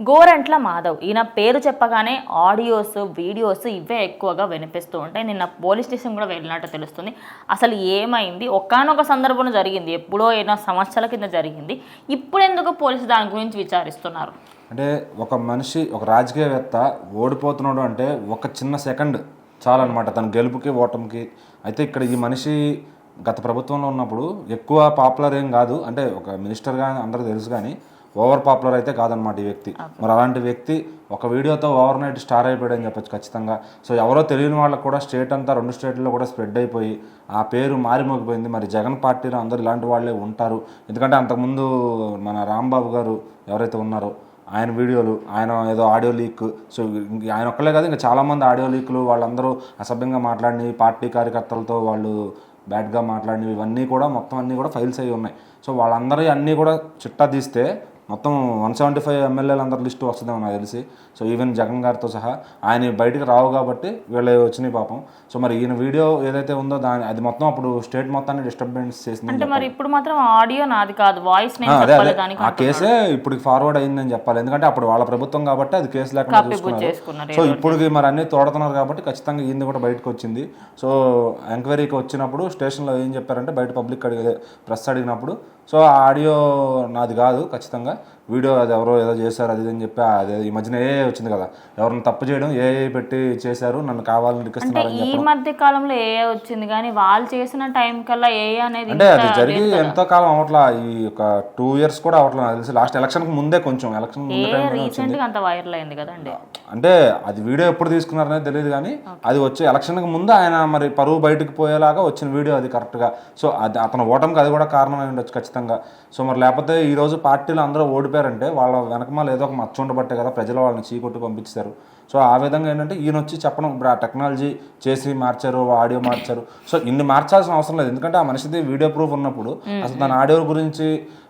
గోరంట్ల మాధవ్. ఈయన పేరు చెప్పగానే ఆడియోస్ వీడియోస్ ఇవే ఎక్కువగా వినిపిస్తూ ఉంటాయి. నిన్న పోలీస్ స్టేషన్ కూడా వెళ్ళినట్టు తెలుస్తుంది. అసలు ఏమైంది? ఒకానొక సందర్భంలో జరిగింది. ఎప్పుడో ఏదో సంవత్సరాల కింద జరిగింది. ఇప్పుడు ఎందుకు పోలీసు దాని గురించి విచారిస్తున్నారు? అంటే ఒక మనిషి ఒక రాజకీయవేత్త ఓడిపోతున్నాడు అంటే ఒక చిన్న సెకండ్ చాలన్నమాట. తన గెలుపుకి ఓటమికి. అయితే ఇక్కడ ఈ మనిషి గత ప్రభుత్వంలో ఉన్నప్పుడు ఎక్కువ పాపులర్ ఏం కాదు. అంటే ఒక మినిస్టర్గా అందరికీ తెలుసు కానీ ఓవర్ పాపులర్ అయితే కాదనమాట ఈ వ్యక్తి. మరి అలాంటి వ్యక్తి ఒక వీడియోతో ఓవర్ నైట్ స్టార్ అయిపోయాడు అని చెప్పొచ్చు ఖచ్చితంగా. సో ఎవరో తెలియని వాళ్ళకు కూడా స్టేట్ అంతా రెండు స్టేట్లో కూడా స్ప్రెడ్ అయిపోయి ఆ పేరు మారిమోగిపోయింది. మరి జగన్ పార్టీలో అందరూ ఇలాంటి వాళ్ళే ఉంటారు. ఎందుకంటే అంతకుముందు మన రాంబాబు గారు ఎవరైతే ఉన్నారో ఆయన వీడియోలు ఆయన ఏదో ఆడియో లీక్. సో ఆయన ఒక్కలే కాదు ఇంకా చాలామంది ఆడియో లీకులు వాళ్ళందరూ అసభ్యంగా మాట్లాడినవి పార్టీ కార్యకర్తలతో వాళ్ళు బ్యాడ్గా మాట్లాడినవి ఇవన్నీ కూడా మొత్తం అన్నీ కూడా ఫైల్స్ అయ్యి ఉన్నాయి. సో వాళ్ళందరూ అన్నీ కూడా చిట్టా తీస్తే మొత్తం వన్ సెవెంటీ ఫైవ్ ఎమ్మెల్యేలు అందరి లిస్టు వస్తుందేమో నాకు తెలిసి. సో ఈవెన్ జగన్ గారితో సహా ఆయన బయటికి రావు కాబట్టి వీళ్ళు వచ్చినాయి పాపం. సో మరి ఈయన వీడియో ఏదైతే ఉందో దాని అది మొత్తం అప్పుడు స్టేట్ మొత్తాన్ని డిస్టర్బెన్స్ చేసింది అంటే మరి ఇప్పుడు మాత్రం ఆడియో నాది కాదు వాయిస్ అదే అదే. ఆ కేసే ఇప్పుడు ఫార్వర్డ్ అయిందని చెప్పాలి. ఎందుకంటే అప్పుడు వాళ్ళ ప్రభుత్వం కాబట్టి అది కేసు లేకుండా చేసుకున్నారు. సో ఇప్పుడు మరి అన్ని తోడుతున్నారు కాబట్టి ఖచ్చితంగా ఈయన కూడా బయటకు వచ్చింది. సో ఎంక్వైరీకి వచ్చినప్పుడు స్టేషన్లో ఏం చెప్పారంటే బయట పబ్లిక్ అడిగే ప్రెస్ అడిగినప్పుడు సో ఆ ఆడియో నాది కాదు ఖచ్చితంగా. వీడియో అది ఎవరో ఏదో చేశారు అది అని చెప్పి అదే ఈ మధ్యన ఏ వచ్చింది కదా. ఎవరిని తప్పు చేయడం ఏ పెట్టి చేశారు నన్ను కావాలని అంటే రిక్వెస్తున్నారని ఈ మధ్య కాలంలో ఏ వచ్చింది? కానీ వాళ్ళు చేసిన టైం కల్లా ఏ అనేది అంటే అది జరిగి ఎంతో కాలం అవట్లా ఈ ఒక టూ ఇయర్స్ కూడా అవట్లా తెలిసి. లాస్ట్ ఎలక్షన్కి ముందే కొంచెం ఎలక్షన్ రీసెంట్గా అంత వైరల్ అయింది కదండి. అంటే అది వీడియో ఎప్పుడు తీసుకున్నారనేది తెలియదు కానీ అది వచ్చే ఎలక్షన్కి ముందు ఆయన మరి పరువు బయటకు పోయేలాగా వచ్చిన వీడియో అది కరెక్ట్గా. సో అది అతను ఓటమికి అది కూడా కారణమై ఉండొచ్చు ఖచ్చితంగా. సో మరి లేకపోతే ఈ రోజు పార్టీలు అందరూ ఓడిపోయారంటే వాళ్ళ వెనకమాల ఏదో ఒక మచ్చ ఉండబట్టే కదా ప్రజలు వాళ్ళని చీకొట్టి పంపించారు సో ఆ విధంగా ఏంటంటే ఈయన వచ్చి చెప్పడం ఇప్పుడు ఆ టెక్నాలజీ చేసి మార్చారు ఆడియో మార్చారు. సో ఇన్ని మార్చాల్సిన అవసరం లేదు. ఎందుకంటే ఆ మనిషిది వీడియో ప్రూఫ్ ఉన్నప్పుడు అసలు తన ఆడియో గురించి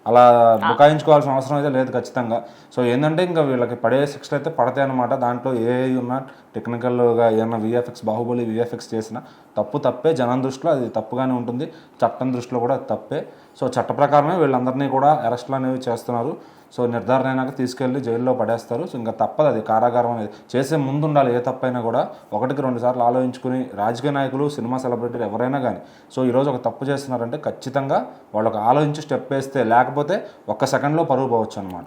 అలా బుకాయించుకోవాల్సిన అవసరం అయితే లేదు ఖచ్చితంగా. సో ఏంటంటే ఇంకా వీళ్ళకి పడే శిక్షలు అయితే పడతాయి అనమాట దాంట్లో ఏ ఉన్నా టెక్నికల్గా ఏమన్నా విఎఫ్ఎక్స్ బాహుబలి విఎఫ్ఎక్స్ చేసిన తప్పు తప్పే. జనం దృష్టిలో అది తప్పుగానే ఉంటుంది. చట్టం దృష్టిలో కూడా అది తప్పే. సో చట్ట ప్రకారమే వీళ్ళందరినీ కూడా అరెస్ట్లు అనేవి చేస్తున్నారు. సో నిర్ధారణ అయినాక తీసుకెళ్ళి జైల్లో పడేస్తారు. సో ఇంకా తప్పదు అది కారాగారం అనేది. చేసే ముందు ఉండాలి ఏ తప్పైనా కూడా. ఒకటికి రెండు సార్లు ఆలోచించుకుని రాజకీయ నాయకులు సినిమా సెలబ్రిటీలు ఎవరైనా కానీ సో ఈరోజు ఒక తప్పు చేస్తున్నారంటే ఖచ్చితంగా వాళ్ళకి ఆలోచించి స్టెప్ వేస్తే లేకపోతే ఒక్క సెకండ్లో పరుగు పోవచ్చు అనమాట